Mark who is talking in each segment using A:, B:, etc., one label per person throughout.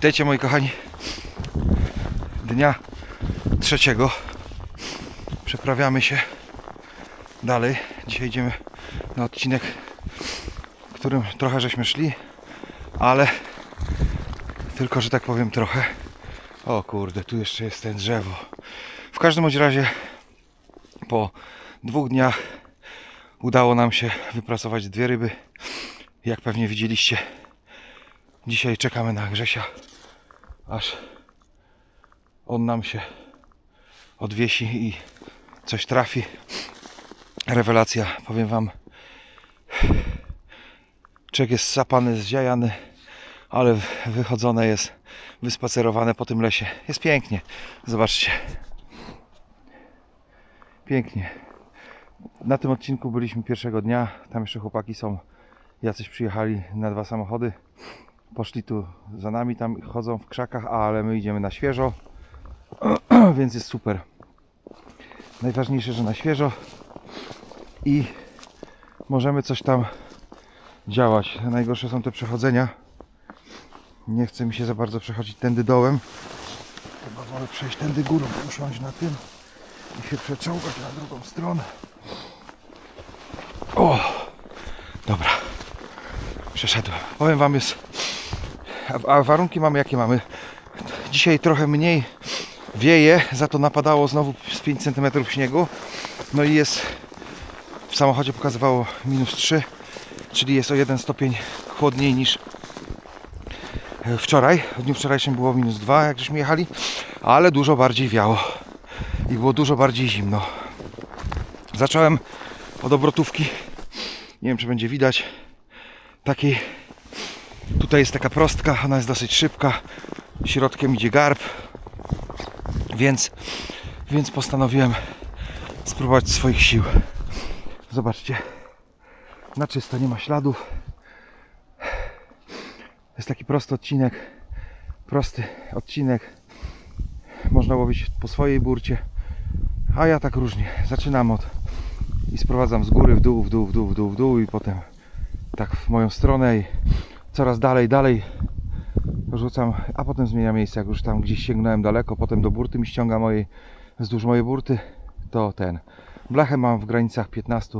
A: Witajcie moi kochani. Dnia trzeciego. Przeprawiamy się dalej. Dzisiaj idziemy na odcinek, którym trochę żeśmy szli, ale tylko, że tak powiem trochę. O kurde, tu jeszcze jest ten drzewo. W każdym bądź razie po dwóch dniach udało nam się wypracować dwie ryby. Jak pewnie widzieliście, dzisiaj czekamy na Grzesia, aż on nam się odwiesi i coś trafi. Rewelacja, powiem wam. Czek jest sapany, zziajany, ale wychodzone jest, wyspacerowane po tym lesie. Jest pięknie. Zobaczcie. Pięknie. Na tym odcinku byliśmy pierwszego dnia. Tam jeszcze chłopaki są. Jacyś przyjechali na dwa samochody. Poszli tu za nami, tam chodzą w krzakach, ale my idziemy na świeżo. Więc jest super. Najważniejsze, że na świeżo i możemy coś tam działać. Najgorsze są te przechodzenia. Nie chce mi się za bardzo przechodzić tędy dołem. Chyba wolę przejść tędy górą, usiąść na tym i się przeczołgać na drugą stronę. O! Dobra. Przeszedłem. Powiem Wam jest... A, warunki mamy jakie mamy? Dzisiaj trochę mniej wieje, za to napadało znowu z 5 cm śniegu. No i jest... W samochodzie pokazywało minus 3, czyli jest o 1 stopień chłodniej niż wczoraj. W dniu wczorajszym było minus 2, jak żeśmy jechali, ale dużo bardziej wiało i było dużo bardziej zimno. Zacząłem od obrotówki. Nie wiem, czy będzie widać. Takiej. Tutaj jest taka prostka, ona jest dosyć szybka. Środkiem idzie garb. Więc, więc postanowiłem spróbować swoich sił. Zobaczcie. Na czysto, nie ma śladów. Jest taki prosty odcinek. Prosty odcinek. Można łowić po swojej burcie. A ja tak różnie. Zaczynam od i sprowadzam z góry w dół, w dół, w dół, w dół, w dół i potem tak w moją stronę i coraz dalej, dalej rzucam, a potem zmieniam miejsce, jak już tam gdzieś sięgnąłem daleko, potem do burty mi ściąga mojej, wzdłuż mojej burty, to ten. Blachę mam w granicach 15,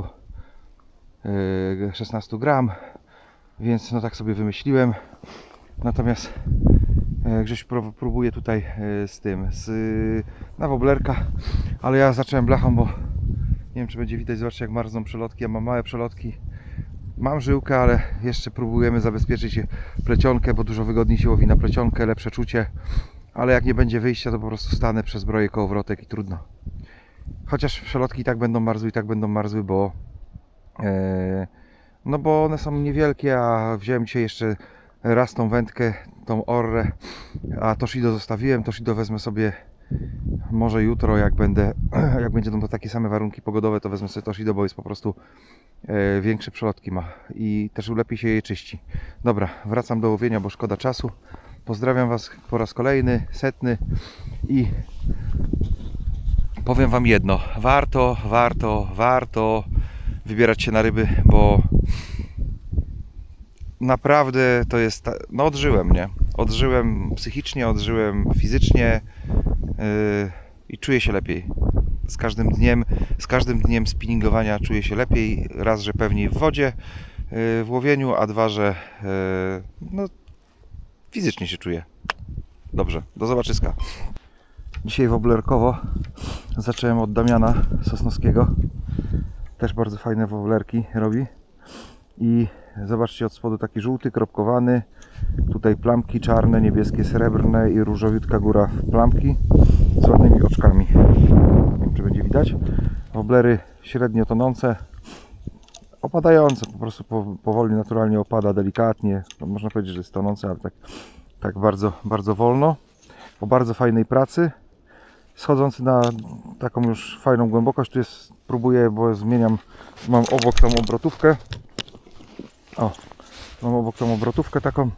A: yy, 16 gram, więc no tak sobie wymyśliłem. Natomiast e, Grześ pró- próbuje tutaj e, z tym, z, na woblerka, ale ja zacząłem blachą, bo nie wiem czy będzie widać, zobaczcie jak marzną przelotki, ja mam małe przelotki. Mam żyłkę, ale jeszcze próbujemy zabezpieczyć plecionkę, bo dużo wygodniej się łowi na plecionkę, lepsze czucie. Ale jak nie będzie wyjścia, to po prostu stanę przez broję kołowrotek i trudno. Chociaż przelotki i tak będą marzły, i tak będą marzły, bo e, no bo one są niewielkie, a wziąłem dzisiaj jeszcze raz tą wędkę, tą orrę, a Toshido zostawiłem, Toshido wezmę sobie może jutro, jak będę, jak będą to takie same warunki pogodowe, to wezmę sobie Toshido, bo jest po prostu e, większe przelotki ma i też lepiej się je czyści. Dobra, wracam do łowienia, bo szkoda czasu. Pozdrawiam Was po raz kolejny, setny i powiem Wam jedno. Warto, warto, warto wybierać się na ryby, bo naprawdę to jest. No, odżyłem, nie? Odżyłem psychicznie, odżyłem fizycznie i czuję się lepiej. Z każdym dniem, z każdym dniem spinningowania czuję się lepiej. Raz, że pewniej w wodzie, yy, w łowieniu, a dwa, że yy, no, fizycznie się czuję. Dobrze, do zobaczyska. Dzisiaj woblerkowo zacząłem od Damiana Sosnowskiego. Też bardzo fajne woblerki robi. I zobaczcie od spodu taki żółty, kropkowany. Tutaj plamki czarne, niebieskie, srebrne i różowiutka góra plamki z ładnymi oczkami. Nie wiem czy będzie widać. Woblery średnio tonące, opadające, po prostu po- powoli, naturalnie opada, delikatnie. No, można powiedzieć, że jest tonące, ale tak, tak bardzo, bardzo wolno. O bardzo fajnej pracy. Schodzący na taką już fajną głębokość. Tu jest, próbuję, bo zmieniam, mam obok tą obrotówkę. O, mam obok tą obrotówkę taką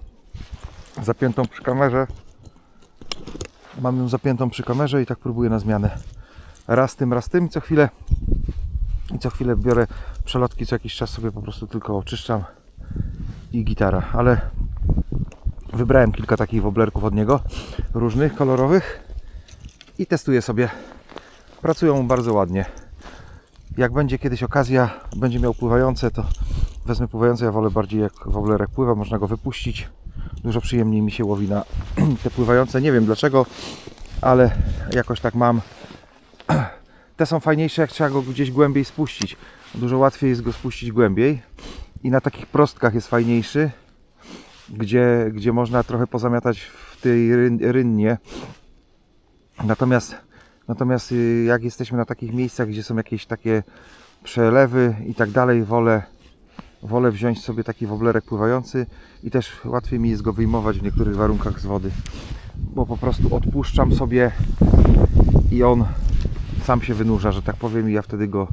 A: zapiętą przy kamerze. Mam ją zapiętą przy kamerze i tak próbuję na zmianę. Raz tym, raz tym. I co chwilę i co chwilę biorę przelotki, co jakiś czas sobie po prostu tylko oczyszczam i gitara. Ale Wybrałem kilka takich woblerków od niego, różnych, kolorowych i testuję sobie. Pracują bardzo ładnie. Jak będzie kiedyś okazja, będzie miał pływające, to wezmę pływające. Ja wolę bardziej jak woblerek pływa, można go wypuścić. Dużo przyjemniej mi się łowi na te pływające. Nie wiem dlaczego, ale jakoś tak mam. Te są fajniejsze, jak trzeba go gdzieś głębiej spuścić. Dużo łatwiej jest go spuścić głębiej. I na takich prostkach jest fajniejszy, gdzie, gdzie można trochę pozamiatać w tej ryn, rynnie. Natomiast, natomiast y, jak jesteśmy na takich miejscach, gdzie są jakieś takie przelewy i tak dalej, wolę, wolę wziąć sobie taki woblerek pływający i też łatwiej mi jest go wyjmować w niektórych warunkach z wody, bo po prostu odpuszczam sobie i on sam się wynurza, że tak powiem, i ja wtedy go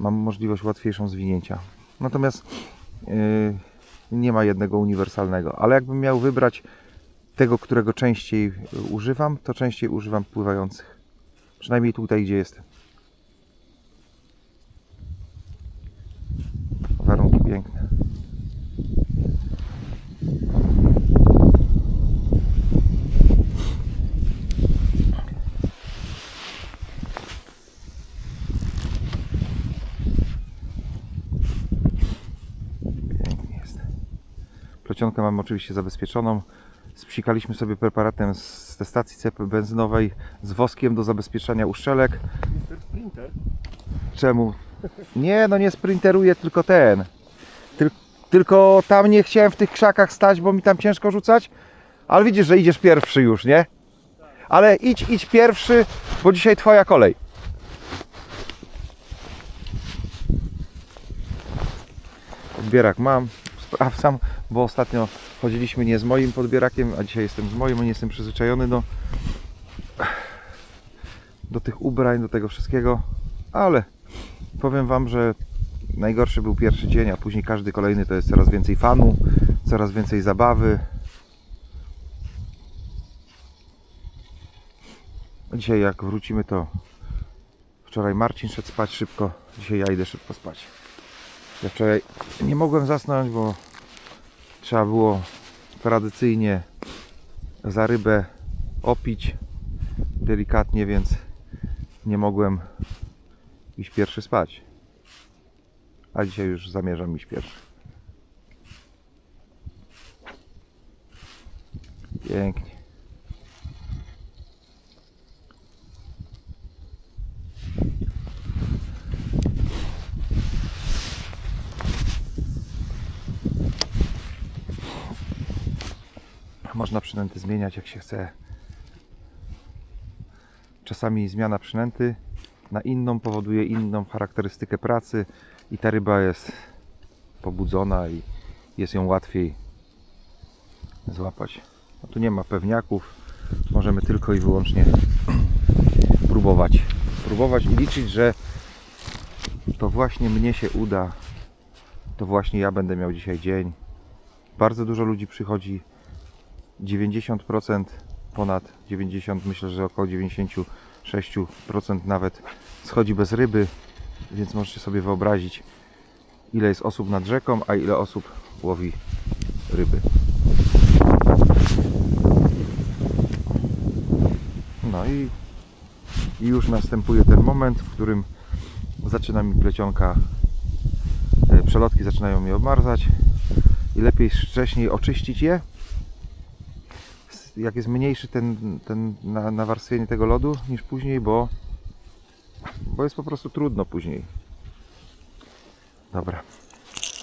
A: mam możliwość łatwiejszą zwinięcia. Natomiast yy, nie ma jednego uniwersalnego, ale jakbym miał wybrać tego, którego częściej y, używam, to częściej używam pływających. Przynajmniej tutaj, gdzie jestem. Warunki piękne. Pięknie jest. Plecionkę mam oczywiście zabezpieczoną. Spsikaliśmy sobie preparatem z tej stacji cepy benzynowej z woskiem do zabezpieczania uszczelek.
B: Mister Sprinter.
A: Czemu? Nie, no nie sprinteruję, tylko ten. Tyl, tylko tam nie chciałem w tych krzakach stać, bo mi tam ciężko rzucać. Ale widzisz, że idziesz pierwszy już, nie? Ale idź, idź pierwszy, bo dzisiaj twoja kolej. Podbierak mam. Sprawdzam, bo ostatnio chodziliśmy nie z moim podbierakiem, a dzisiaj jestem z moim, nie jestem przyzwyczajony do, do tych ubrań, do tego wszystkiego. Ale powiem Wam, że najgorszy był pierwszy dzień, a później każdy kolejny to jest coraz więcej fanu, coraz więcej zabawy. Dzisiaj jak wrócimy to wczoraj Marcin szedł spać szybko, dzisiaj ja idę szybko spać. Ja wczoraj nie mogłem zasnąć, bo trzeba było tradycyjnie za rybę opić delikatnie, więc nie mogłem iść pierwszy spać. A dzisiaj już zamierzam iść pierwszy. Pięknie. Można przynęty zmieniać jak się chce. Czasami zmiana przynęty na inną powoduje inną charakterystykę pracy i ta ryba jest pobudzona i jest ją łatwiej złapać. No tu nie ma pewniaków, możemy tylko i wyłącznie próbować. Próbować i liczyć, że to właśnie mnie się uda. To właśnie ja będę miał dzisiaj dzień. Bardzo dużo ludzi przychodzi. 90% ponad 90, myślę, że około 96% nawet schodzi bez ryby, więc możecie sobie wyobrazić, ile jest osób nad rzeką, a ile osób łowi ryby. No i, i już następuje ten moment, w którym zaczyna mi plecionka, e, przelotki zaczynają mi obmarzać i lepiej wcześniej oczyścić je, jak jest mniejszy ten, ten na, nawarstwienie tego lodu niż później, bo, bo jest po prostu trudno później. Dobra,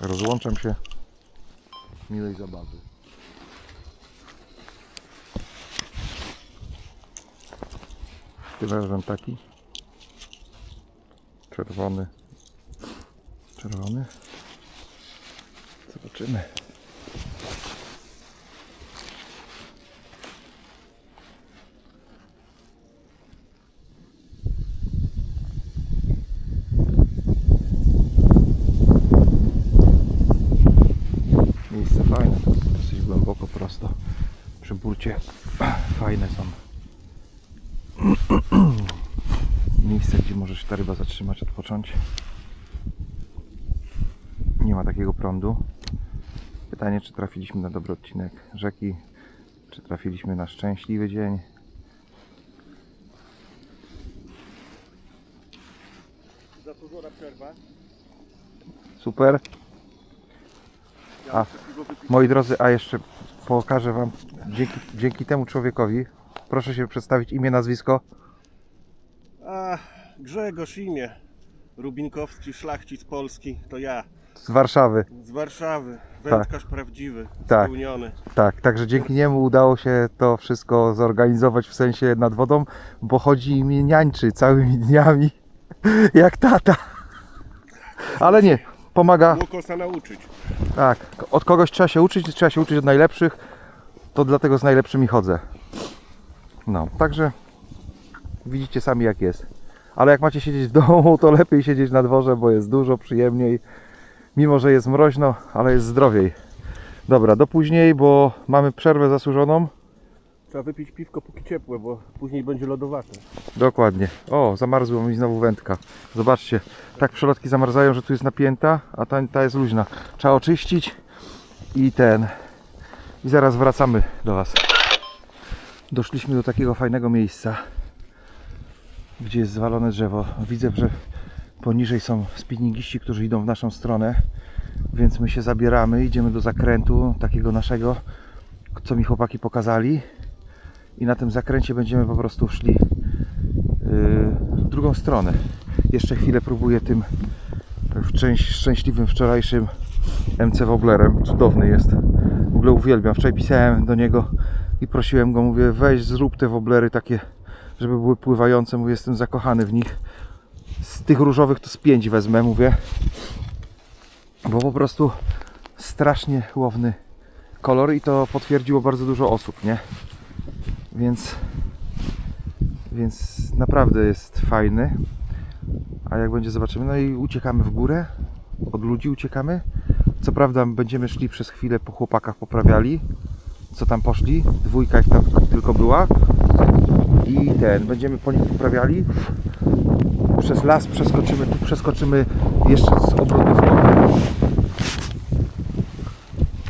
A: rozłączam się. Miłej zabawy. Tyle taki. Czerwony. Czerwony. Zobaczymy. Miejsce fajne, to dosyć głęboko, prosto przy burcie. Fajne są miejsce, gdzie możesz ta ryba odpocząć. Nie ma takiego prądu. Pytanie, czy trafiliśmy na dobry odcinek rzeki. Czy trafiliśmy na szczęśliwy dzień?
B: Zasłużona przerwa.
A: Super. A, moi drodzy, a jeszcze pokażę Wam, dzięki, dzięki temu człowiekowi, proszę się przedstawić imię, nazwisko.
B: A, Grzegorz imię. Rubinkowski, szlachcic polski, to ja.
A: Z Warszawy.
B: Z Warszawy. Wędkarz prawdziwy,
A: Tak.
B: spełniony.
A: Tak, także dzięki niemu udało się to wszystko zorganizować w sensie nad wodą, bo chodzi i mnie niańczy całymi dniami, jak tata. Ale nie, pomaga,
B: Łukosa nauczyć.
A: tak, od kogoś trzeba się uczyć, trzeba się uczyć od najlepszych, to dlatego z najlepszymi chodzę. No, także widzicie sami jak jest. Ale jak macie siedzieć w domu, to lepiej siedzieć na dworze, bo jest dużo przyjemniej. Mimo, że jest mroźno, ale jest zdrowiej. Dobra, do później, bo mamy przerwę zasłużoną.
B: Trzeba wypić piwko póki ciepłe, bo później będzie lodowate.
A: Dokładnie. O, zamarzła mi znowu wędka. Zobaczcie, tak przelotki zamarzają, że tu jest napięta, a ta, ta jest luźna. Trzeba oczyścić i ten. I zaraz wracamy do Was. Doszliśmy do takiego fajnego miejsca, gdzie jest zwalone drzewo. Widzę, że poniżej są spinningiści, którzy idą w naszą stronę, więc my się zabieramy, idziemy do zakrętu takiego naszego, co mi chłopaki pokazali. I na tym zakręcie będziemy po prostu szli yy, w drugą stronę. Jeszcze chwilę próbuję tym szczęś, szczęśliwym wczorajszym MC Woblerem. Cudowny jest. W ogóle uwielbiam. Wczoraj pisałem do niego i prosiłem go, mówię, weź zrób te woblery takie, żeby były pływające. Mówię, jestem zakochany w nich. Z tych różowych to z pięć wezmę, mówię. Bo po prostu strasznie łowny kolor i to potwierdziło bardzo dużo osób, nie? Więc, więc naprawdę jest fajny. A jak będzie zobaczymy, no i uciekamy w górę. Od ludzi uciekamy. Co prawda będziemy szli przez chwilę po chłopakach poprawiali. Co tam poszli? Dwójka ich tam tylko była. I ten, będziemy po nich poprawiali. Przez las przeskoczymy, tu przeskoczymy jeszcze z obrotówką.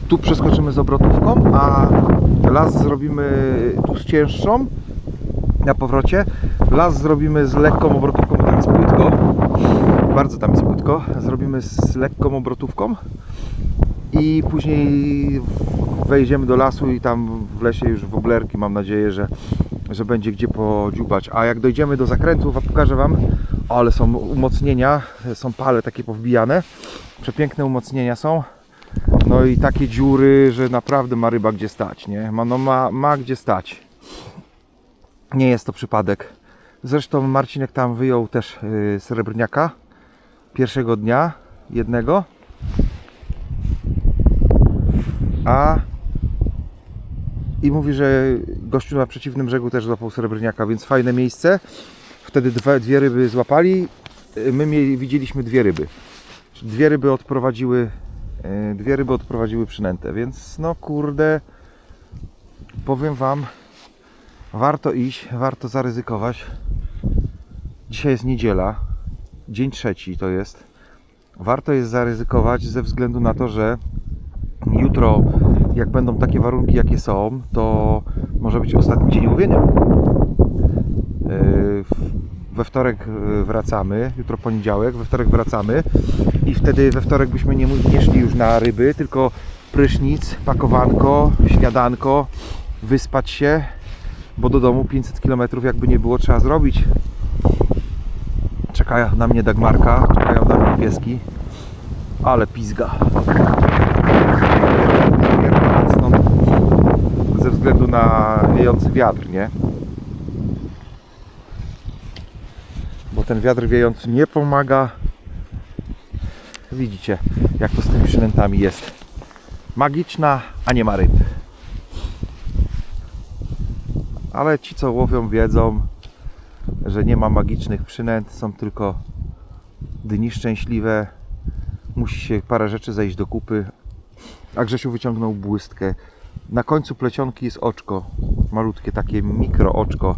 A: Tu przeskoczymy z obrotówką, a las zrobimy tu z cięższą na powrocie. Las zrobimy z lekką obrotówką, tam jest płytko. Bardzo tam jest płytko. Zrobimy z lekką obrotówką i później wejdziemy do lasu i tam w lesie już w oblerki mam nadzieję, że, że będzie gdzie podziubać. A jak dojdziemy do zakrętu, wa- pokażę Wam, ale są umocnienia, są pale takie powbijane. Przepiękne umocnienia są. No i takie dziury, że naprawdę ma ryba gdzie stać, nie? Ma, no ma, ma gdzie stać. Nie jest to przypadek. Zresztą Marcinek tam wyjął też yy, srebrniaka pierwszego dnia, jednego. A i mówi, że gościu na przeciwnym brzegu też złapał srebrniaka, więc fajne miejsce. Wtedy dwa, dwie ryby złapali. My mieli, widzieliśmy dwie ryby. Dwie ryby odprowadziły Yy, dwie ryby odprowadziły przynętę, więc no kurde, powiem Wam, warto iść, warto zaryzykować. Dzisiaj jest niedziela, dzień trzeci to jest. Warto jest zaryzykować ze względu na to, że jutro, jak będą takie warunki, jakie są, to może być ostatni dzień łowienia. Yy, We wtorek yy, wracamy, jutro poniedziałek, we wtorek wracamy i wtedy we wtorek byśmy nie, nie szli już na ryby, tylko prysznic, pakowanko, śniadanko, wyspać się, bo do domu 500 km jakby nie było trzeba zrobić. Czekają na mnie Dagmarka, czekają na mnie pieski, ale pizga. Ze względu na wiejący wiatr, nie? Bo ten wiatr wiejący nie pomaga Widzicie, jak to z tymi przynętami jest. Magiczna, a nie ma ryb. Ale ci, co łowią, wiedzą, że nie ma magicznych przynęt, są tylko dni szczęśliwe. Musi się parę rzeczy zejść do kupy. A Grzesiu wyciągnął błystkę. Na końcu plecionki jest oczko. Malutkie takie mikro oczko.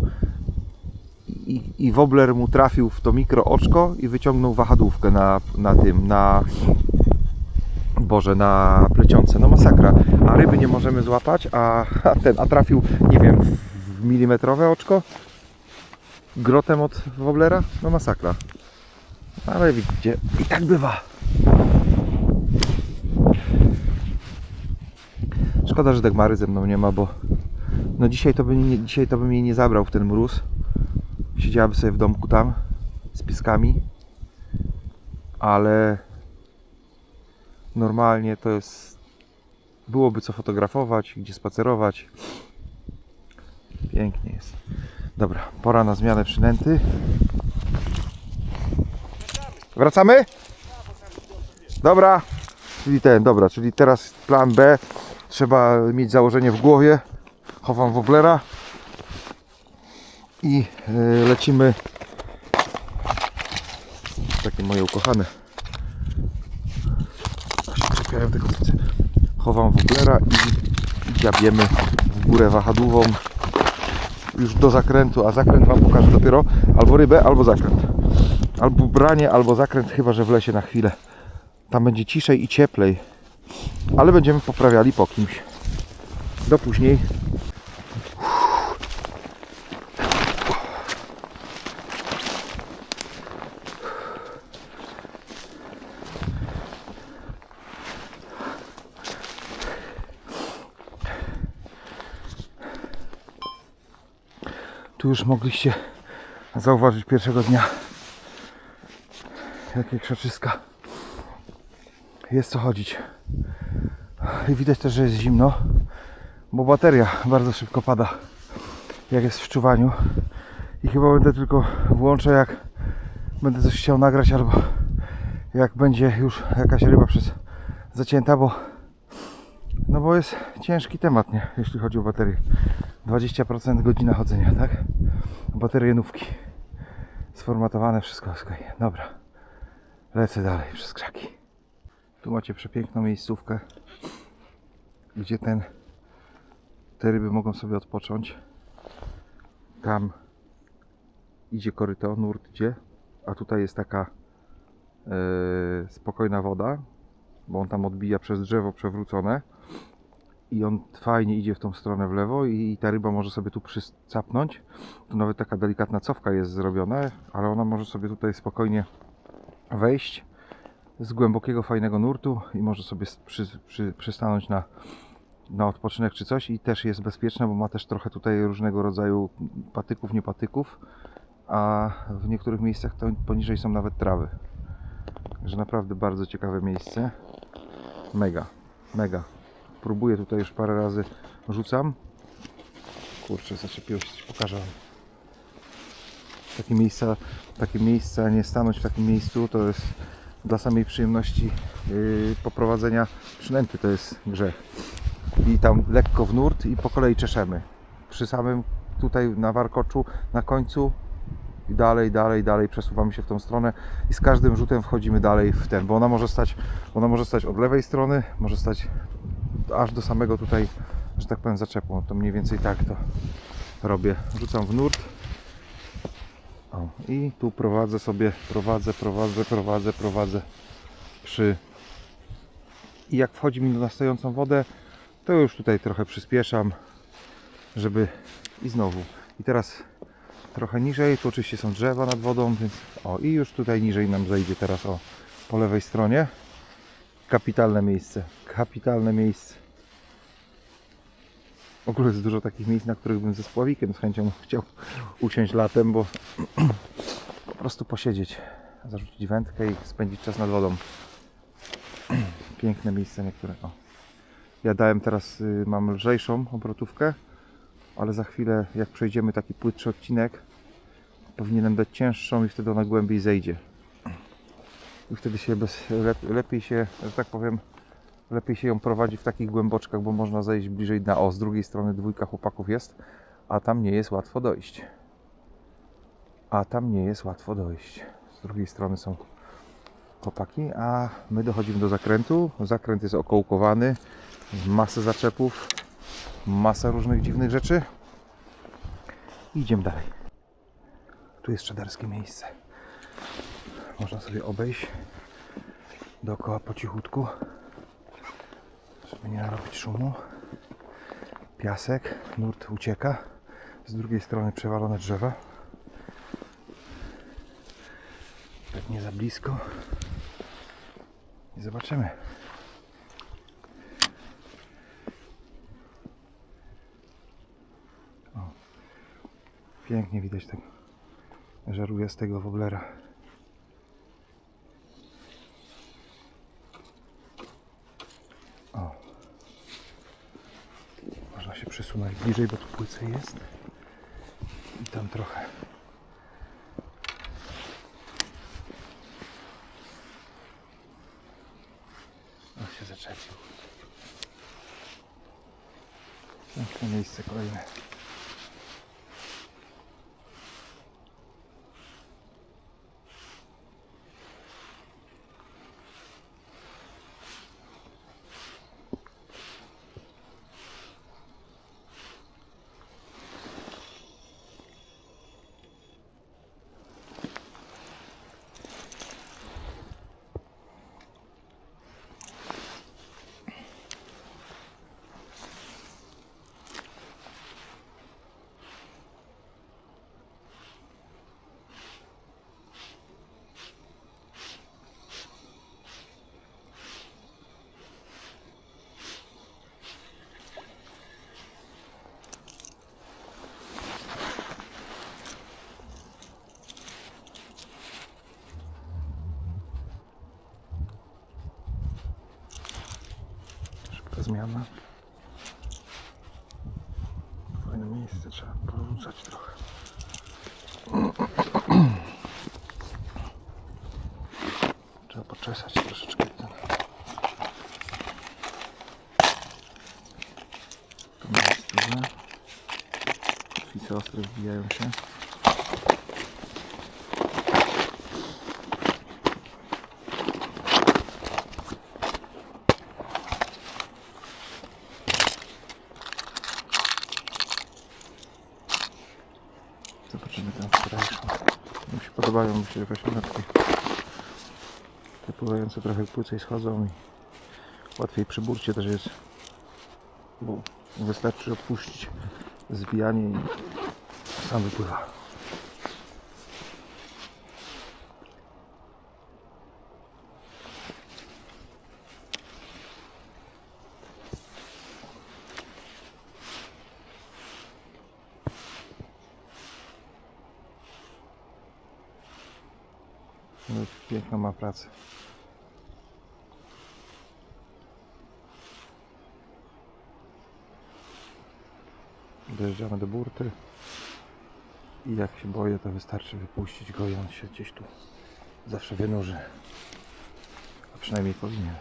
A: I, i wobler mu trafił w to mikro oczko i wyciągnął wahadłówkę na, na tym, na, Boże, na plecionce, no masakra. A ryby nie możemy złapać, a, a ten, a trafił, nie wiem, w, milimetrowe oczko? Grotem od woblera? No masakra. Ale widzicie, i tak bywa. Szkoda, że Dagmary ze mną nie ma, bo no dzisiaj to by, nie, dzisiaj to bym jej nie zabrał w ten mróz. Siedziałaby sobie w domku tam z pieskami, ale normalnie to jest byłoby co fotografować, gdzie spacerować. Pięknie jest. Dobra, pora na zmianę przynęty. Wracamy? Dobra. Czyli ten, dobra, czyli teraz plan B. Trzeba mieć założenie w głowie. Chowam woblera. I y, lecimy. Takie moje ukochane. Chowam woblera i dziabiemy w górę wahadłową już do zakrętu, a zakręt Wam pokażę dopiero albo rybę, albo zakręt. Albo branie, albo zakręt, chyba że w lesie na chwilę. Tam będzie ciszej i cieplej. Ale będziemy poprawiali po kimś. Do później. Tu już mogliście zauważyć pierwszego dnia jakie krzaczyska jest co chodzić i widać też, że jest zimno bo bateria bardzo szybko pada jak jest w czuwaniu i chyba będę tylko włączę jak będę coś chciał nagrać albo jak będzie już jakaś ryba przez zacięta, bo no bo jest ciężki temat, nie? Jeśli chodzi o baterię. 20% godzina chodzenia, tak? Baterie nówki. Sformatowane, wszystko okej. Dobra. Lecę dalej przez krzaki. Tu macie przepiękną miejscówkę, gdzie ten te ryby mogą sobie odpocząć. Tam idzie koryto, nurt idzie, a tutaj jest taka e, spokojna woda, bo on tam odbija przez drzewo przewrócone i on fajnie idzie w tą stronę w lewo i ta ryba może sobie tu przysapnąć. Tu nawet taka delikatna cofka jest zrobiona, ale ona może sobie tutaj spokojnie wejść z głębokiego, fajnego nurtu i może sobie przy, przy, przystanąć na, na odpoczynek czy coś i też jest bezpieczna, bo ma też trochę tutaj różnego rodzaju patyków, niepatyków, a w niektórych miejscach to poniżej są nawet trawy. Także naprawdę bardzo ciekawe miejsce. Mega, mega. Próbuję tutaj już parę razy rzucam. Kurczę, zaczepiło się, pokażę. Takie miejsca, takie miejsca, nie stanąć w takim miejscu, to jest dla samej przyjemności yy, poprowadzenia przynęty, to jest grzech. I tam lekko w nurt i po kolei czeszemy. Przy samym tutaj na warkoczu, na końcu i dalej, dalej, dalej przesuwamy się w tą stronę i z każdym rzutem wchodzimy dalej w ten, bo ona może stać, ona może stać od lewej strony, może stać aż do samego tutaj, że tak powiem, zaczepu. To mniej więcej tak to robię. Rzucam w nurt. O, I tu prowadzę sobie, prowadzę, prowadzę, prowadzę, prowadzę przy. I jak wchodzi mi na stojącą wodę, to już tutaj trochę przyspieszam, żeby i znowu. I teraz trochę niżej, tu oczywiście są drzewa nad wodą, więc o i już tutaj niżej nam zejdzie teraz o po lewej stronie. Kapitalne miejsce, kapitalne miejsce. W ogóle jest dużo takich miejsc, na których bym ze spławikiem z chęcią chciał usiąść latem, bo po prostu posiedzieć, zarzucić wędkę i spędzić czas nad wodą. Piękne miejsce niektóre. O. Ja dałem teraz, y, mam lżejszą obrotówkę, ale za chwilę jak przejdziemy taki płytszy odcinek, powinienem dać cięższą i wtedy ona głębiej zejdzie. I wtedy się bez, lep, lepiej się, że tak powiem, lepiej się ją prowadzi w takich głęboczkach, bo można zejść bliżej dna. O, z drugiej strony dwójka chłopaków jest, a tam nie jest łatwo dojść. A tam nie jest łatwo dojść. Z drugiej strony są chłopaki, a my dochodzimy do zakrętu. Zakręt jest okołkowany, masę zaczepów, masa różnych dziwnych rzeczy. Idziemy dalej. Tu jest czadarskie miejsce. Można sobie obejść dookoła po cichutku. Żeby nie narobić szumu. Piasek, nurt ucieka. Z drugiej strony przewalone drzewa. Pewnie za blisko. I zobaczymy. O, pięknie widać tak żaruje z tego woblera. O. Można się przesunąć bliżej, bo tu płycej jest. I tam trochę. O, się zaczepił. Piękne miejsce kolejne. Szybka zmiana. Fajne miejsce, trzeba porzucać trochę. Trzeba poczesać troszeczkę ten. To miejsce. Kotwice ostre wbijają się. Mi się podobają, myślę, że właśnie na takie te pływające trochę płycej schodzą i łatwiej przy burcie też jest, bo wystarczy odpuścić zbijanie i sam wypływa. No, Piękną ma pracę. Dojeżdżamy do burty i jak się boję, to wystarczy wypuścić go i on się gdzieś tu zawsze wynurzy. A przynajmniej powinien.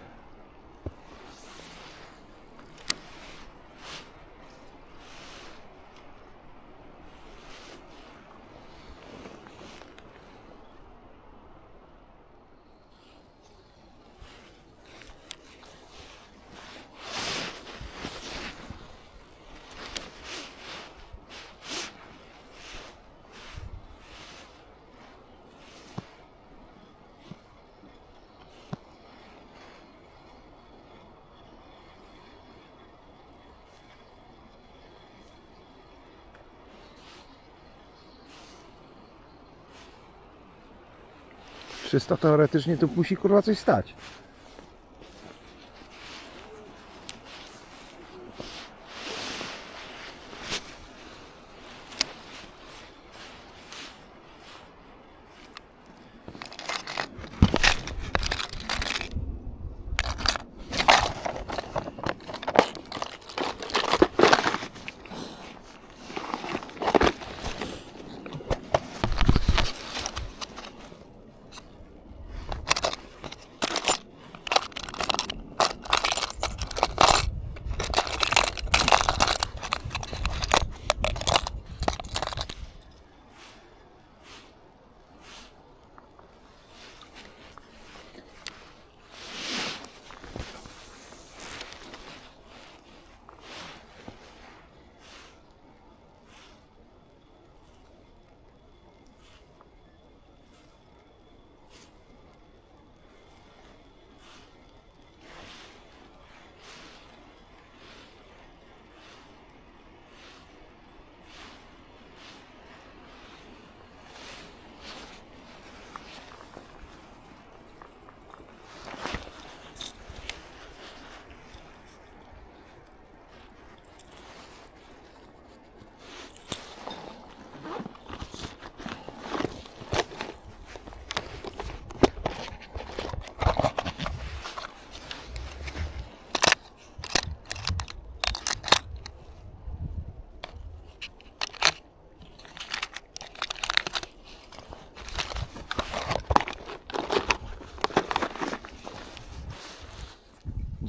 A: Czysto teoretycznie tu musi kurwa coś stać.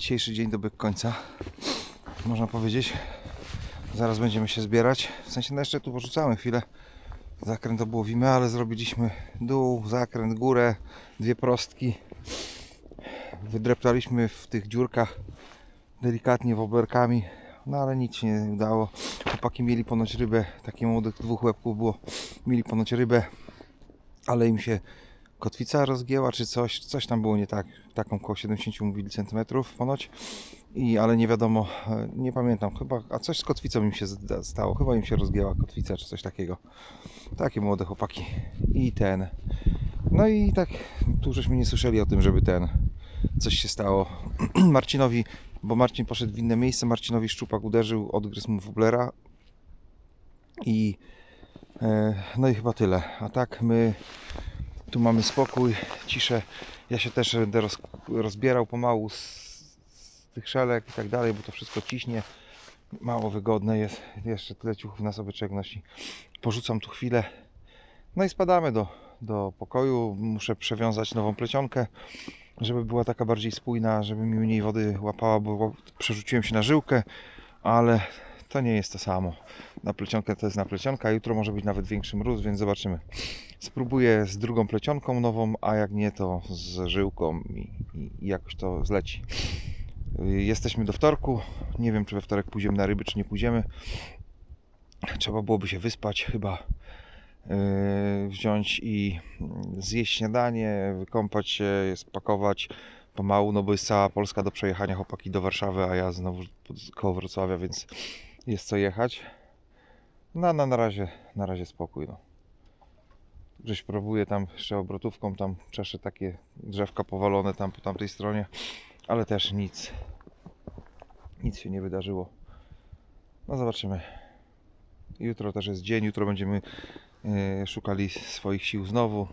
A: Dzisiejszy dzień dobiegł końca. Można powiedzieć. Zaraz będziemy się zbierać. W sensie no jeszcze tu porzucamy chwilę. Zakręt obłowimy, ale zrobiliśmy dół, zakręt, górę, dwie prostki. Wydreptaliśmy w tych dziurkach delikatnie woblerkami, no ale nic się nie udało. Chłopaki mieli ponoć rybę, takie młodych dwóch łebków było, mieli ponoć rybę, ale im się kotwica rozgięła czy coś, coś tam było nie tak, taką koło 70 mówili centymetrów ponoć, I, ale nie wiadomo, e, nie pamiętam, chyba, a coś z kotwicą im się stało, chyba im się rozgięła kotwica czy coś takiego. Takie młode chłopaki. I ten. No i tak, tu żeśmy nie słyszeli o tym, żeby ten, coś się stało. Marcinowi, bo Marcin poszedł w inne miejsce, Marcinowi szczupak uderzył, odgryzł mu woblera i e, no i chyba tyle. A tak my tu mamy spokój, ciszę. Ja się też będę roz, rozbierał pomału z, z tych szelek i tak dalej, bo to wszystko ciśnie. Mało wygodne jest. Jeszcze tyle ciuchów na sobie czek nosi. Porzucam tu chwilę. No i spadamy do, do pokoju. Muszę przewiązać nową plecionkę, żeby była taka bardziej spójna, żeby mi mniej wody łapała, bo przerzuciłem się na żyłkę, ale to nie jest to samo. Na plecionkę to jest na plecionka, jutro może być nawet większy mróz, więc zobaczymy. Spróbuję z drugą plecionką nową, a jak nie, to z żyłką i, i, jakoś to zleci. Jesteśmy do wtorku. Nie wiem, czy we wtorek pójdziemy na ryby, czy nie pójdziemy. Trzeba byłoby się wyspać, chyba yy, wziąć i mm, zjeść śniadanie, wykąpać się, spakować pomału, no bo jest cała Polska do przejechania, chłopaki do Warszawy, a ja znowu koło Wrocławia, więc jest co jechać. No, no na razie, na razie spokój. No. Gdzieś próbuję tam jeszcze obrotówką, tam czeszę takie drzewka powalone tam po tamtej stronie, ale też nic, nic się nie wydarzyło. No zobaczymy. Jutro też jest dzień, jutro będziemy e, szukali swoich sił znowu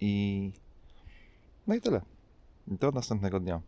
A: i no i tyle. Do następnego dnia.